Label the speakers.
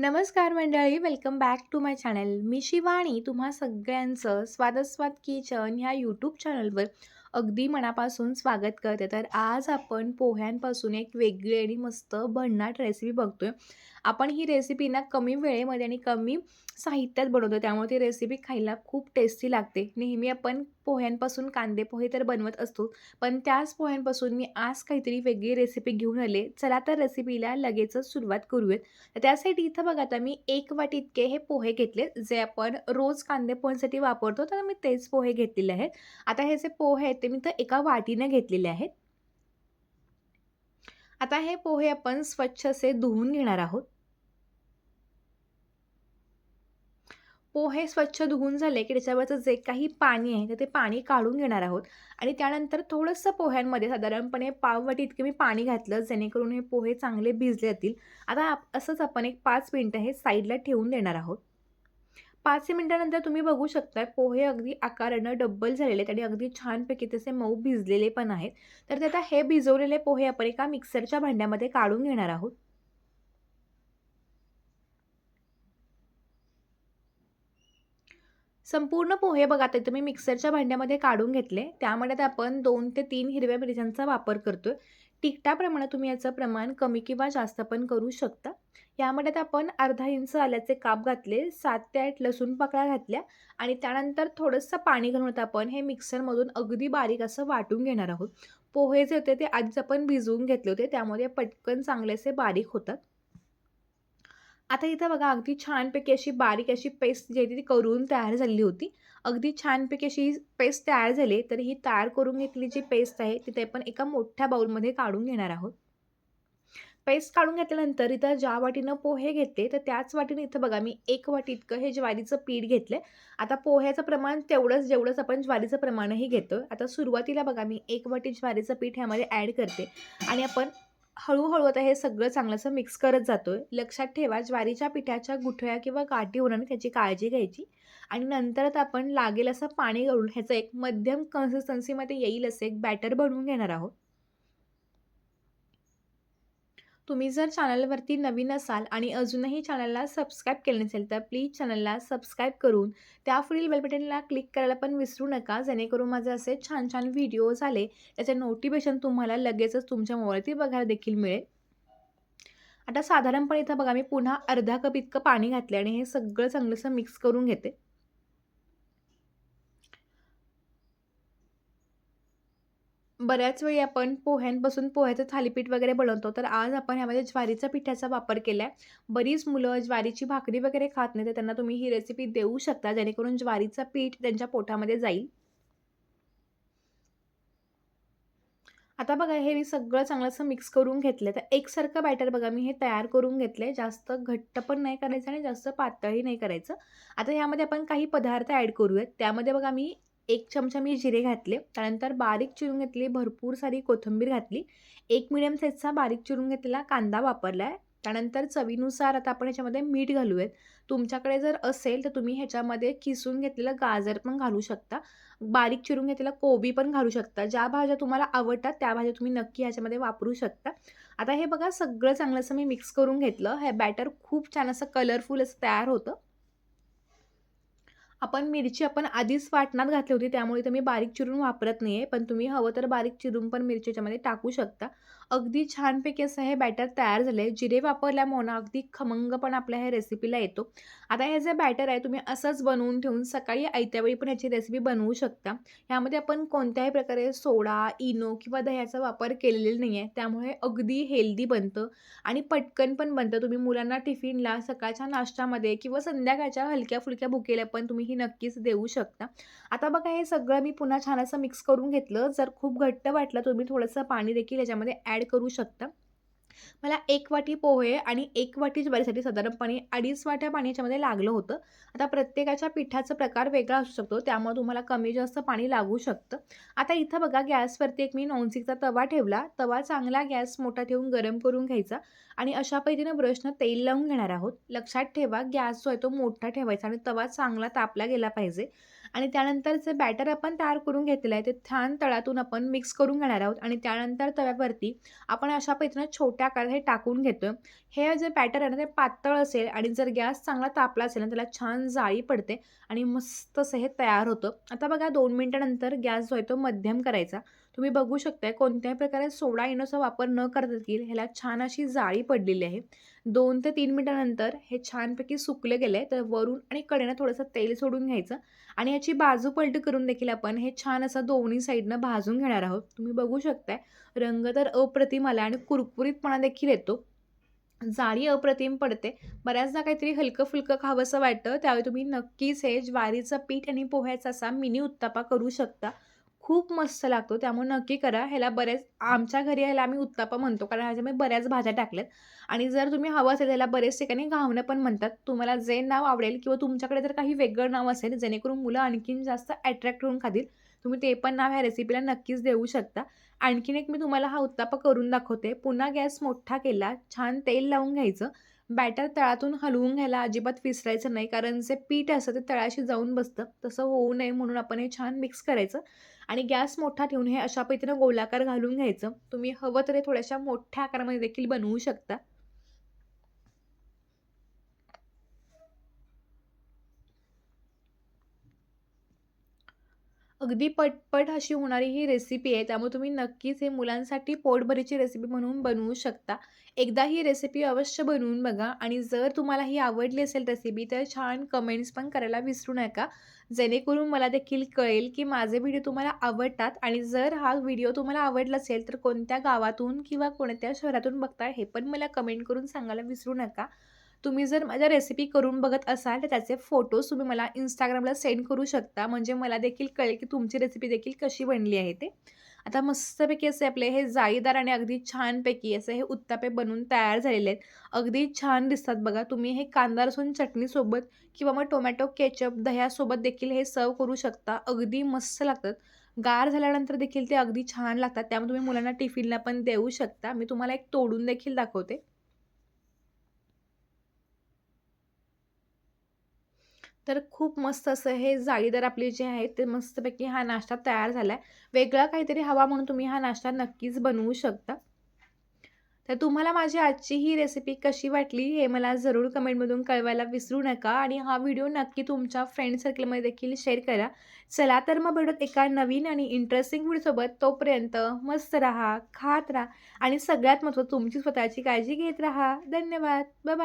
Speaker 1: नमस्कार मंडळी, welcome back to my channel. मी शिवाणी तुम्हा सगळ्यांचं स्वादस्वाद किचन ह्या यूट्यूब चॅनलवर अगदी मनापासून स्वागत करते. तर आज आपण पोह्यांपासून एक वेगळी आणि मस्त भन्नाट रेसिपी बघतोय. आपण ही रेसिपी ना कमी वेळेमध्ये आणि कमी साहित्यात बनवतो. त्यामुळे ती रेसिपी खायला खूप टेस्टी लागते. नेहमी आपण पोह्यांपासून कांदे पोहे तर बनवत असतो. पण त्याच पोह्यांपासून मी आज काहीतरी वेगळी रेसिपी घेऊन आले. चला तर रेसिपीला लगेचच सुरुवात करूयात. तर त्यासाठी इथं बघा आता मी एक वाटी इतके हे पोहे घेतले, जे आपण रोज कांदे पोह्यांसाठी वापरतो. तर मी तेच पोहे घेतलेले आहेत. आता हे जे पोहे आहेत ते मी तर एका वाटीनं घेतलेले आहेत. आता हे पोहे आपण स्वच्छ असे धुवून घेणार आहोत. पोहे स्वच्छ धुवून झाले, की त्याच्यावरचं जे काही पाणी आहे, तर ते पाणी काढून घेणार आहोत आणि त्यानंतर थोडंसं पोह्यांमध्ये साधारणपणे पाववाटी इतकं इतके मी पाणी घातलं, जेणेकरून हे पोहे चांगले भिजले जातील. आता आप असंच आपण एक पाच मिनटं हे साईडला ठेवून देणार आहोत. पाच मिनिटानंतर तुम्ही बघू शकता पोहे अगदी आकारानं डब्बल झालेले आहेत आणि अगदी छानपैकी तसे मऊ भिजलेले पण आहेत. तर ते आता हे भिजवलेले पोहे आपण एका मिक्सरच्या भांड्यामध्ये काढून घेणार आहोत. संपूर्ण पोहे बघा ते तुम्ही मिक्सरच्या भांड्यामध्ये काढून घेतले. त्यामध्ये आपण दोन ते तीन हिरव्या मिरच्यांचा वापर करतोय. तिखटाप्रमाणे तुम्ही याचं प्रमाण कमी किंवा जास्त पण करू शकता. यामध्ये आपण अर्धा इंच आल्याचे काप घातले, सात ते आठ लसूण पाकळ्या घातल्या आणि त्यानंतर थोडंसं पाणी घालून आपण हे मिक्सरमधून अगदी बारीक असं वाटून घेणार आहोत. पोहे जे होते ते आधीच आपण भिजवून घेतले होते, त्यामुळे पटकन चांगलेसे बारीक होतात. आता इथं बघा अगदी छानपैकी अशी बारीक अशी पेस्ट जी आहे ती करून तयार झालेली होती. अगदी छानपैकी अशी पेस्ट तयार झाली. तर ही तयार करून घेतलेली जी पेस्ट आहे, तिथे आपण एका मोठ्या बाऊलमध्ये काढून घेणार आहोत. पेस्ट काढून घेतल्यानंतर इथं ज्या वाटीनं पोहे घेतले, तर त्याच वाटीनं इथं बघा मी एक वाटी इतकं हे ज्वारीचं पीठ घेतलंय. आता पोह्याचं प्रमाण तेवढंच जेवढंच आपण ज्वारीचं प्रमाणही घेतो आता सुरुवातीला बघा मी एक वाटी ज्वारीचं पीठ ह्यामध्ये ॲड करते आणि आपण हळूहळू आता हे सगळं चांगलं असं मिक्स करत जातोय. लक्षात ठेवा ज्वारीच्या पिठाच्या गुठळ्या किंवा गाठी होणार त्याची काळजी घ्यायची आणि नंतर आपण लागेल असं पाणी घालून ह्याचं एक मध्यम कन्सिस्टन्सीमध्ये येईल असं एक बॅटर बनवून घेणार आहोत. तुम्ही जर चॅनलवरती नवीन असाल आणि अजूनही चॅनलला सबस्क्राईब केलं नसेल, तर प्लीज चॅनलला सबस्क्राईब करून त्या पुढील बेलबटनला क्लिक करायला पण विसरू नका. जेणेकरून माझे असे छान-छान व्हिडिओ आले, त्याचे नोटिफिकेशन तुम्हाला लगेचच तुमच्या मोबाईलवरती बघायला देखील मिळेल. आता साधारणपणे इथं बघा मी पुन्हा अर्धा कप इतकं पाणी घातले आणि हे सगळं चांगलंसं मिक्स करून घेते. बऱ्याच वेळी आपण पोह्यांपासून पोह्याचं थालीपीठ वगैरे बनवतो. तर आज आपण ह्यामध्ये ज्वारीच्या पिठाचा वापर केला आहे. बरीच मुलं ज्वारीची भाकरी वगैरे खात नाही, तर त्यांना तुम्ही ही रेसिपी देऊ शकता, जेणेकरून ज्वारीचं पीठ त्यांच्या पोटामध्ये जाईल. आता बघा हे मी सगळं चांगलं असं मिक्स करून घेतलं. तर एकसारखं बॅटर बघा मी हे तयार करून घेतलंय. जास्त घट्ट पण नाही करायचं आणि जास्त पातळही नाही करायचं. आता ह्यामध्ये आपण काही पदार्थ ॲड करूयात. त्यामध्ये बघा मी एक चमचा मी जिरे घातले. त्यानंतर बारीक चिरून घेतली भरपूर सारी कोथिंबीर घातली. एक मिडियम साईजचा बारीक चिरून घेतलेला कांदा वापरला आहे. त्यानंतर चवीनुसार आता आपण ह्याच्यामध्ये मीठ घालूयात. तुमच्याकडे जर असेल तर तुम्ही ह्याच्यामध्ये किसून घेतलेलं गाजर पण घालू शकता. बारीक चिरून घेतलेला कोबी पण घालू शकता. ज्या भाज्या तुम्हाला आवडतात त्या भाज्या तुम्ही नक्की ह्याच्यामध्ये वापरू शकता. आता हे बघा सगळं चांगलं असं मी मिक्स करून घेतलं. हे बॅटर खूप छान असं कलरफुल असं तयार होतं. आपण मिरची आपण आधीच वाटणात घातली होती, त्यामुळे तर मी बारीक चिरून वापरत नाही आहे. पण तुम्ही हवं तर बारीक चिरून पण मिरची याच्यामध्ये टाकू शकता. अगदी छानपैकी असं हे बॅटर तयार झालं आहे. जिरे वापरल्यामुळे ना अगदी खमंगपणा आपल्या ह्या रेसिपीला येतो. आता हे जे बॅटर आहे तुम्ही असंच बनवून ठेवून सकाळी आयत्यावेळी पण ह्याची रेसिपी बनवू शकता. ह्यामध्ये आपण कोणत्याही प्रकारे सोडा, इनो किंवा दह्याचा वापर केलेला नाही आहे. त्यामुळे अगदी हेल्दी बनतं आणि पटकन पण बनतं. तुम्ही मुलांना टिफिनला, सकाळच्या नाश्त्यामध्ये किंवा संध्याकाळच्या हलक्या-फुलक्या भुकेला पण तुम्ही ही नक्कीच देऊ शकता. आता बघा हे सगळं मी पुन्हा छान असं मिक्स करून घेतलं. जर खूप घट्ट वाटलं तुम्ही थोडंसं पाणी देखील याच्यामध्ये ॲड करू शकता. मला एक वाटी पोहे आणि एक वाटी ज्वारीसाठी साधारणपणे 2.5 वाट्या पाणी याच्यामध्ये लागलं होतं. आता प्रत्येकाच्या पिठाचा प्रकार वेगळा असू शकतो, त्यामुळे तुम्हाला कमी-जास्त पाणी लागू शकतं. आता इथं बघा गॅसवरती एक मी नॉनस्टिकचा तवा ठेवला. तवा चांगला गॅस मोठा ठेवून गरम करून घ्यायचा आणि अशा पद्धतीनं ब्रशनं तेल लावून घेणार आहोत. लक्षात ठेवा गॅस जो आहे तो मोठा ठेवायचा आणि तवा चांगला तापला गेला पाहिजे आणि त्यानंतर जे बॅटर आपण तयार करून घेतलं आहे ते छान तळातून आपण मिक्स करून घेणार आहोत. आणि त्यानंतर तव्यावरती आपण अशा पद्धतीनं छोट्या आकारात हे टाकून घेतो हे जे बॅटर आहे ना ते पातळ असेल आणि जर गॅस चांगला तापला असेल ना त्याला छान जाळी पडते आणि मस्त असं हे तयार होतं. आता बघा दोन मिनटानंतर गॅस जो आहे तो मध्यम करायचा. तुम्ही बघू शकताय कोणत्याही प्रकारे सोडा इनोचा वापर न करता देखील ह्याला छान अशी जाळी पडलेली आहे. दोन ते तीन मिनिटानंतर हे छानपैकी सुकले गेले तर वरून आणि कडेनं थोडंसं तेल सोडून घ्यायचं आणि ह्याची बाजू पलटी करून देखील आपण हे छान असं दोन्ही साईडनं भाजून घेणार आहोत. तुम्ही बघू शकताय रंग तर अप्रतिम आला आणि कुरकुरीतपणा देखील येतो. जाळी अप्रतिम पडते. बऱ्याचदा काहीतरी हलकं फुलकं खावंसं वाटतं त्यावेळी तुम्ही नक्कीच हे ज्वारीचं पीठ आणि पोह्याचा असा मिनी उत्तापा करू शकता. खूप मस्त लागतो. त्यामुळे नक्की करा. ह्याला बऱ्याच आमच्या घरी ह्याला आम्ही उत्तापा म्हणतो. कारण ह्याच्यामध्ये बऱ्याच भाज्या टाकल्यात. आणि जर तुम्ही हवं असेल त्याला बरेच ठिकाणी घावणं पण म्हणतात. तुम्हाला जे नाव आवडेल किंवा तुमच्याकडे जर काही वेगळं नाव असेल जेणेकरून मुलं आणखीन जास्त अट्रॅक्ट होऊन खातील तुम्ही ते पण नाव ह्या रेसिपीला नक्कीच देऊ शकता. आणखीन एक मी तुम्हाला हा उत्तापा करून दाखवते. पुन्हा गॅस मोठा केला. छान तेल लावून घ्यायचं. बॅटर तळातून हलवून घ्यायला अजिबात विसरायचं नाही कारण जे पीठ असतं ते तळाशी जाऊन बसतं. तसं होऊ नये म्हणून आपण हे छान मिक्स करायचं. आणि गॅस मोठा ठेवून हे अशा पद्धतीनं गोलाकार घालून घ्यायचं. तुम्ही हवं तर हे थोड्याशा मोठ्या आकारामध्ये देखील बनवू शकता. अगदी पटपट अशी होणारी ही रेसिपी आहे. त्यामुळे तुम्ही नक्कीच हे मुलांसाठी पोटभरीची रेसिपी म्हणून बनवू शकता. एकदा ही रेसिपी अवश्य बनवून बघा आणि जर तुम्हाला ही आवडली असेल रेसिपी तर छान कमेंट्स पण करायला विसरू नका. जेणेकरून मला देखील कळेल की माझे व्हिडिओ तुम्हाला आवडतात आणि जर हा व्हिडिओ तुम्हाला आवडला असेल तर कोणत्या गावातून किंवा कोणत्या शहरातून बघताय हे पण मला कमेंट करून सांगायला विसरू नका. तुम्ही जर माझ्या रेसिपी करून बघत असाल तर त्याचे फोटोज तुम्ही मला इंस्टाग्रामला सेंड करू शकता. म्हणजे मला देखील कळेल की तुमची रेसिपी देखील कशी बनली आहे ते. आता मस्तपैकी असे आपले हे जाळीदार आणि अगदी छानपैकी असे हे उत्तापे बनवून तयार झालेले आहेत. अगदी छान दिसतात बघा. तुम्ही हे कांदा लसूण चटणीसोबत किंवा मग टोमॅटो केचप दह्यासोबत देखील हे सर्व करू शकता. अगदी मस्त लागतात. गार झाल्यानंतर देखील ते अगदी छान लागतात. त्यामुळे तुम्ही मुलांना टिफिनला पण देऊ शकता. मी तुम्हाला एक तोडून देखील दाखवते. तर खूप मस्त असं हे जाळीदार आपले जे आहे ते मस्तपैकी हा नाश्ता तयार झाला आहे वेगळा काहीतरी हवा म्हणून तुम्ही हा नाश्ता नक्कीच बनवू शकता. तर तुम्हाला माझी आजची ही रेसिपी कशी वाटली हे मला जरूर कमेंटमधून कळवायला विसरू नका आणि हा व्हिडिओ नक्की तुमच्या फ्रेंड सर्कलमध्ये देखील शेअर करा. चला तर मग भेटत एका नवीन आणि इंटरेस्टिंग व्हिडिओसोबत तोपर्यंत मस्त राहा खात राहा आणि सगळ्यात महत्त्व तुमची स्वतःची काळजी घेत राहा. धन्यवाद. बाय